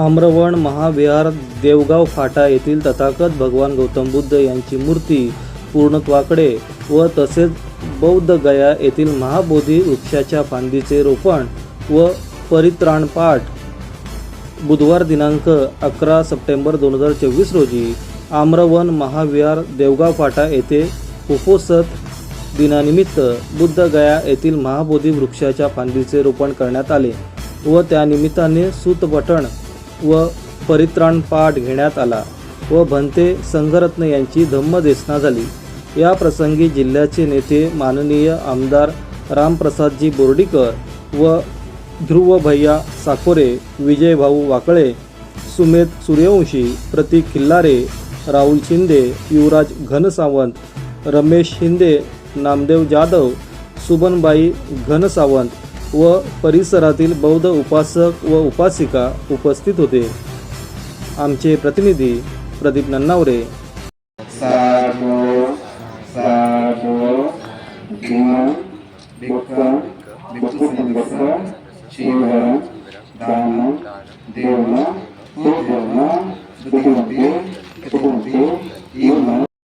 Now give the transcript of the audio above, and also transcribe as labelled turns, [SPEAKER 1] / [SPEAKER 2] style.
[SPEAKER 1] आम्रवण महाविहार देवगाव फाटा येथील तथागत भगवान गौतम बुद्ध यांची मूर्ती पूर्णत्वाकडे व तसेच बौद्ध गया येथील महाबोधी वृक्षाच्या फांदीचे रोपण व परित्राणपाठ. बुधवार दिनांक अकरा सप्टेंबर दोन हजार चोवीस रोजी आम्रवन महाविहार देवगाव फाटा येथे उपोसत दिनानिमित्त बुद्ध गया येथील महाबोधी वृक्षाच्या फांदीचे रोपण करण्यात आले व त्यानिमित्ताने सूतपठण व परित्राण पाठ घेण्यात आला व भंते संघरत्न यांची धम्मदेसना झाली. या प्रसंगी जिल्ह्याचे नेते माननीय आमदार रामप्रसादजी बोर्डीकर व ध्रुव भैया साकोरे विजयभाऊ वाकळे सुमेध सूर्यवंशी प्रतीक खिल्लारे राहुल शिंदे युवराज घनसावंत रमेश शिंदे नामदेव जाधव सुबनबाई घनसावंत व परिसरातील बौद्ध उपासक व उपासिका उपस्थित होते. आमचे प्रतिनिधी प्रदीप नन्नावरे.
[SPEAKER 2] देवना